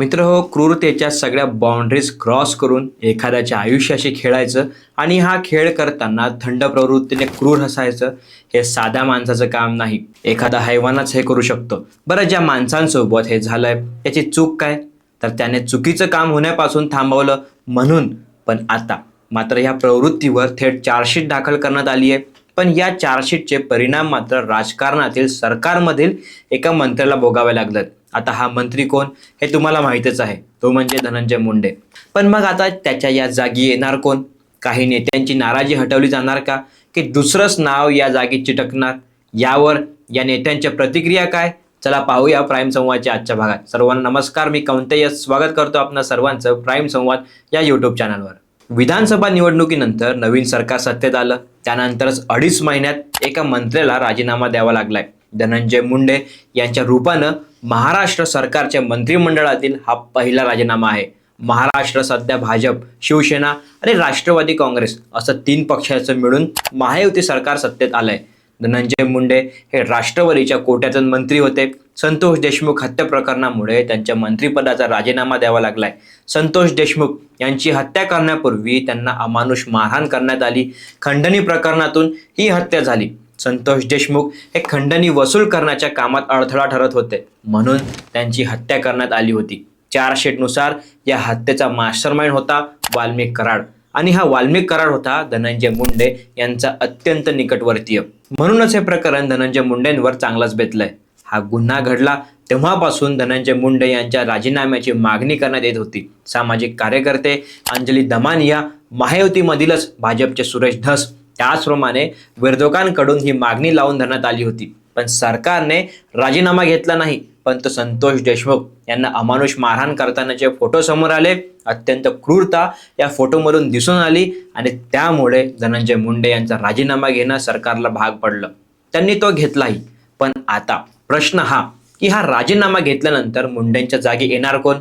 मित्र हो क्रूरतेच्या सगळ्या बाउंड्रीज क्रॉस करून एखाद्याच्या आयुष्याशी खेळायचं आणि हा खेळ करताना थंड प्रवृत्तीने क्रूर हसायचं हे साध्या माणसाचं काम नाही. एखादा हैवानच हे करू शकतो. बरं ज्या माणसांसोबत हे झालंय त्याची चूक काय? तर त्याने चुकीचं काम होण्यापासून थांबवलं म्हणून. पण आता मात्र या प्रवृत्तीवर थेट चार्जशीट दाखल करण्यात आली आहे पण या चार्जशीटचे परिणाम मात्र राजकारणातील सरकारमधील एका मंत्र्याला भोगावे लागलेत. आता हा मंत्री कोण हे तुम्हाला माहितच आहे. तो म्हणजे धनंजय मुंडे. पण मग आता त्याच्या या जागी येणार कोण? काही नेत्यांची नाराजी हटवली जाणार का? की दुसरंच नाव या जागी चिटकणार? यावर या नेत्यांच्या प्रतिक्रिया काय? चला पाहूया प्राईम संवादच्या आजच्या भागात. सर्वांना नमस्कार मी कौंतय. स्वागत करतो आपणा सर्वांचं प्राईम संवाद या यूट्यूब चॅनलवर विधानसभा निवडणुकीनंतर नवीन सरकार सत्तेत आलं. त्यानंतरच अडीच महिन्यात एका मंत्र्याला राजीनामा द्यावा लागलाय. धनंजय मुंडे यांच्या रूपानं महाराष्ट्र सरकारच्या मंत्रिमंडळातील हा पहिला राजीनामा आहे. महाराष्ट्र सध्या भाजप शिवसेना आणि राष्ट्रवादी काँग्रेस असं तीन पक्षाचं मिळून महायुती सरकार सत्तेत आलंय. धनंजय मुंडे हे राष्ट्रवादीच्या कोट्यातून मंत्री होते. संतोष देशमुख हत्या प्रकरणामुळे त्यांच्या मंत्रिपदाचा राजीनामा द्यावा लागलाय. संतोष देशमुख यांची हत्या करण्यापूर्वी त्यांना अमानुष मारहाण करण्यात आली. खंडणी प्रकरणातून ही हत्या झाली. संतोष देशमुख हे खंडणी वसूल करण्याच्या कामात अडथळा ठरत होते. म्हणून त्यांची हत्या करण्यात आली होती. चार्जशीटनुसार या हत्येचा मास्टरमाइंड होता वाल्मिक कराड. आणि हा वाल्मिक कराड होता धनंजय मुंडे यांचा अत्यंत निकटवर्तीय. म्हणूनच हे प्रकरण धनंजय मुंडेंवर चांगलाच बेतलंय. हा गुन्हा घडला तेव्हापासून धनंजय मुंडे यांच्या राजीनाम्याची मागणी करण्यात येत होती. सामाजिक कार्यकर्ते अंजली दमानिया महायुतीमधीलच भाजपचे सुरेश धस त्याचप्रमाणे विरोधकांकडून ही मागणी लावून धरण्यात आली होती. पण सरकारने राजीनामा घेतला नाही. पण तो संतोष देशमुख यांना अमानुष मारहाण करतानाचे फोटो समोर आले अत्यंत क्रूरता या फोटोमधून दिसून आली आणि त्यामुळे धनंजय मुंडे यांचा राजीनामा घेणं सरकारला भाग पडलं. त्यांनी तो घेतलाही. पण आता प्रश्न हा की हा राजीनामा घेतल्यानंतर मुंडेंच्या जागी येणार कोण?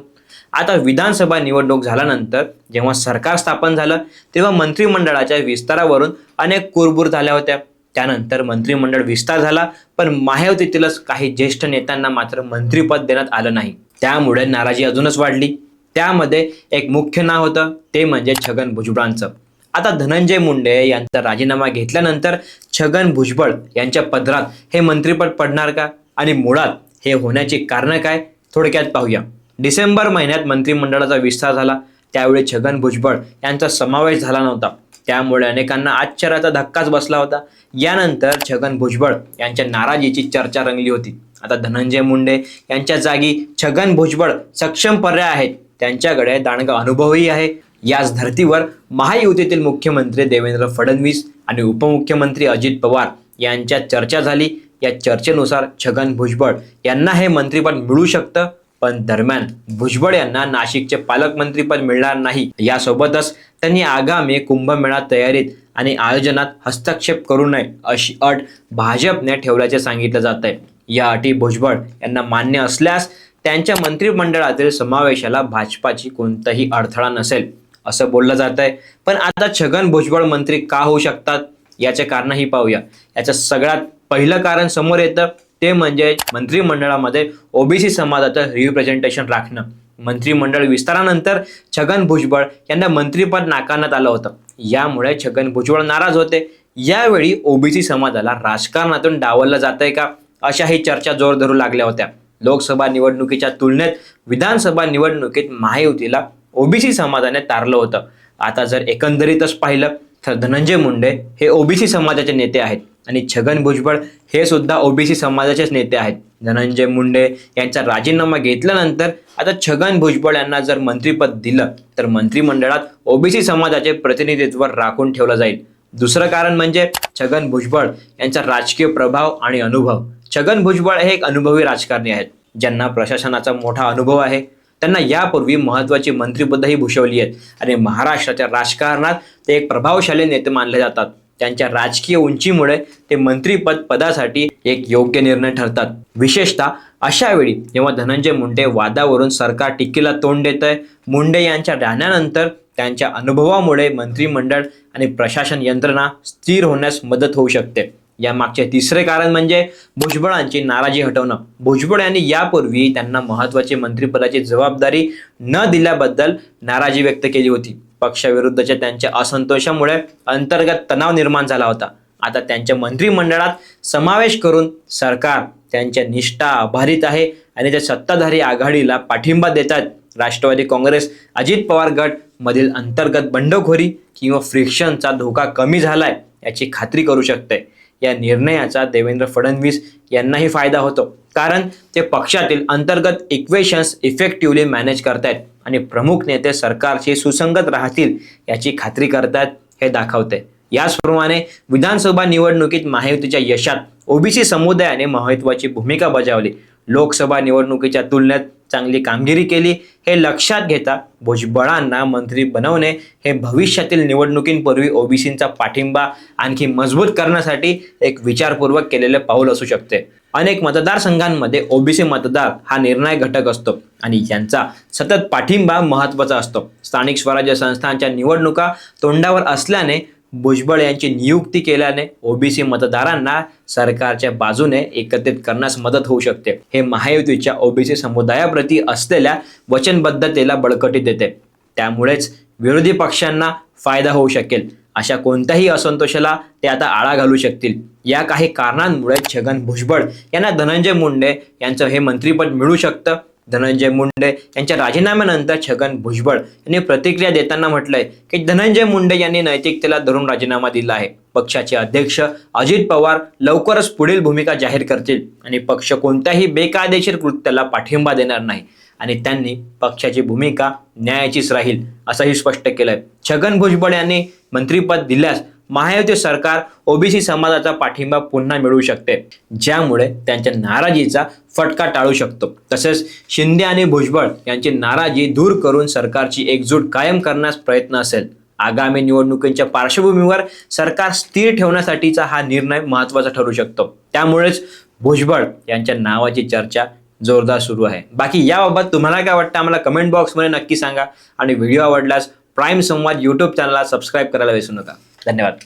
आता विधानसभा निवडणूक झाल्यानंतर जेव्हा सरकार स्थापन झालं तेव्हा मंत्रिमंडळाच्या विस्तारावरून अनेक कुरबूर झाल्या होत्या. त्यानंतर मंत्रिमंडळ विस्तार झाला पण मायावतीतीलच काही ज्येष्ठ नेत्यांना मात्र मंत्रिपद देण्यात आलं नाही. त्यामुळे नाराजी अजूनच वाढली. त्यामध्ये एक मुख्य नाव होतं ते म्हणजे छगन भुजबळांचं. आता धनंजय मुंडे यांचा राजीनामा घेतल्यानंतर छगन भुजबळ यांच्या पदरात हे मंत्रिपद पडणार का? आणि मुळात हे होण्याची कारणं काय? थोडक्यात पाहूया. डिसेंबर महिन्यात मंत्रिमंडळाचा विस्तार झाला. त्यावेळी छगन भुजबळ यांचा समावेश झाला नव्हता. त्यामुळे अनेकांना आश्चर्याचा धक्काच बसला होता. यानंतर छगन भुजबळ यांच्या नाराजीची चर्चा रंगली होती. आता धनंजय मुंडे यांच्या जागी छगन भुजबळ सक्षम पर्याय आहेत. त्यांच्याकडे दांडगा अनुभवही आहे. याच धर्तीवर महायुतीतील मुख्यमंत्री देवेंद्र फडणवीस आणि उपमुख्यमंत्री अजित पवार यांच्यात चर्चा झाली. या चर्चेनुसार छगन भुजबळ यांना हे मंत्रिपद मिळू शकतं? पण दरम्यान भुजबळ यांना नाशिकचे पालकमंत्रीपद मिळणार नाही. यासोबतच त्यांनी आगामी कुंभमेळा तयारीत आणि आयोजनात हस्तक्षेप करू नये अशी अट भाजपने ठेवल्याचे सांगितलं जात आहे. या अटी भुजबळ यांना मान्य असल्यास त्यांच्या मंत्रिमंडळातील समावेशाला भाजपाची कोणताही अडथळा नसेल असं बोललं जात आहे. पण आता छगन भुजबळ मंत्री का होऊ शकतात? याचे कारणही पाहूया. याचं सगळ्यात पहिलं कारण समोर येतं ते म्हणजे मंत्रिमंडळामध्ये ओबीसी समाजाचं रिप्रेझेंटेशन राखणं. मंत्रिमंडळ विस्तारानंतर छगन भुजबळ यांना मंत्रिपद नाकारण्यात आलं होतं. यामुळे छगन भुजबळ नाराज होते. यावेळी ओबीसी समाजाला राजकारणातून डावललं जात आहे का? अशाही चर्चा जोर धरू लागल्या होत्या. लोकसभा निवडणुकीच्या तुलनेत विधानसभा निवडणुकीत महायुतीला ओबीसी समाजाने तारलं होतं. आता जर एकंदरीतच पाहिलं तर धनंजय मुंडे हे ओबीसी समाजाचे नेते आहेत. आणि छगन भुजबळ हे सुद्धा ओबीसी समाजाचेच नेते आहेत. धनंजय मुंडे यांचा राजीनामा घेतल्यानंतर आता छगन भुजबळ यांना जर मंत्रिपद दिलं तर मंत्रिमंडळात ओबीसी समाजाचे प्रतिनिधित्व राखून ठेवलं जाईल. दुसरं कारण म्हणजे छगन भुजबळ यांचा राजकीय प्रभाव आणि अनुभव. छगन भुजबळ हे एक अनुभवी राजकारणी आहेत ज्यांना प्रशासनाचा मोठा अनुभव आहे. त्यांना यापूर्वी महत्वाची मंत्रिपदही भूषवली आहेत आणि महाराष्ट्राच्या राजकारणात ते एक प्रभावशाली नेते मानले जातात. त्यांच्या राजकीय उंचीमुळे ते मंत्रीपद पदासाठी एक योग्य निर्णय ठरतात. विशेषतः अशा वेळी जेव्हा धनंजय मुंडे वादावरून सरकार टीकेला तोंड देत आहे मुंडे यांच्या राहण्यानंतर त्यांच्या अनुभवामुळे मंत्रिमंडळ आणि प्रशासन यंत्रणा स्थिर होण्यास मदत होऊ शकते. यामागचे तिसरे कारण म्हणजे भुजबळांची नाराजी हटवणं. भुजबळ यांनी यापूर्वी त्यांना महत्वाची मंत्रिपदाची जबाबदारी न दिल्याबद्दल नाराजी व्यक्त केली होती. पक्षाविरुद्धच्या त्यांच्या असंतोषामुळे अंतर्गत तणाव निर्माण झाला होता. आता त्यांच्या मंत्रिमंडळात समावेश करून सरकार त्यांच्या निष्ठा आभारित आहे आणि त्या सत्ताधारी आघाडीला पाठिंबा देतात राष्ट्रवादी काँग्रेस अजित पवार गट मधील अंतर्गत बंडखोरी किंवा फ्रिक्शनचा धोका कमी झालाय याची खात्री करू शकते. या निर्णयाचा देवेंद्र फडणवीस यांनाही फायदा होतो. कारण ते पक्षातील अंतर्गत इक्वेशन्स इफेक्टिव्हली मॅनेज करतायत आणि प्रमुख नेते सरकारशी सुसंगत राहतील याची खात्री करतात हे दाखवते. याचप्रमाणे विधानसभा निवडणुकीत महायुतीच्या यशात ओबीसी समुदायाने महत्वाची भूमिका बजावली. लोकसभा निवडणुकीच्या तुलनेत चांगली कामगिरी केली. हे लक्षात घेता भुजबळांना मंत्री बनवणे हे भविष्यातील निवडणुकींपूर्वी ओबीसींचा पाठिंबा आणखी मजबूत करण्यासाठी एक विचारपूर्वक केलेले पाऊल असू शकते. अनेक मतदारसंघांमध्ये ओबीसी मतदार हा निर्णायक घटक असतो आणि यांचा सतत पाठिंबा महत्त्वाचा असतो. स्थानिक स्वराज्य संस्थांच्या निवडणुका तोंडावर असल्याने भुजबळ यांची नियुक्ती केल्याने ओबीसी मतदारांना सरकारच्या बाजूने एकत्रित करण्यास मदत होऊ शकते. हे महायुतीच्या ओबीसी समुदायाप्रती असलेल्या वचनबद्धतेला बळकटी देते. त्यामुळेच विरोधी पक्षांना फायदा होऊ शकेल. अशा कोणत्याही असंतोषाला ते आता आळा घालू शकतील. या काही कारणांमुळे छगन भुजबळ यांना धनंजय मुंडे यांचं हे मंत्रीपद मिळू शकतं. धनंजय मुंडे यांच्या राजीनाम्यानंतर छगन भुजबळ यांनी प्रतिक्रिया देताना म्हटलंय की धनंजय मुंडे यांनी नैतिकतेला धरून राजीनामा दिला आहे. पक्षाचे अध्यक्ष अजित पवार लवकरच पुढील भूमिका जाहीर करतील आणि पक्ष कोणत्याही बेकायदेशीर कृत्याला पाठिंबा देणार नाही आणि त्यांनी पक्षाची भूमिका न्यायाचीच राहील असंही स्पष्ट केलंय. छगन भुजबळ यांनी मंत्रीपद दिल्यास महायुती सरकार ओबीसी समाजाचा पाठिंबा पुन्हा मिळवू शकते. ज्यामुळे त्यांच्या नाराजीचा फटका टाळू शकतो. तसेच शिंदे आणि भुजबळ यांची नाराजी दूर करून सरकारची एकजूट कायम करण्यास प्रयत्न असेल. आगामी निवडणुकींच्या पार्श्वभूमीवर सरकार स्थिर ठेवण्यासाठीचा हा निर्णय महत्त्वाचा ठरू शकतो. त्यामुळेच भुजबळ यांच्या नावाची चर्चा जोरदार सुरू आहे. बाकी याबाबत तुम्हाला काय वाटतं आम्हाला कमेंट बॉक्समध्ये नक्की सांगा. आणि व्हिडिओ आवडल्यास प्राईम संवाद यूट्यूब चॅनलला सबस्क्राईब करायला विसरू नका. धन्यवाद.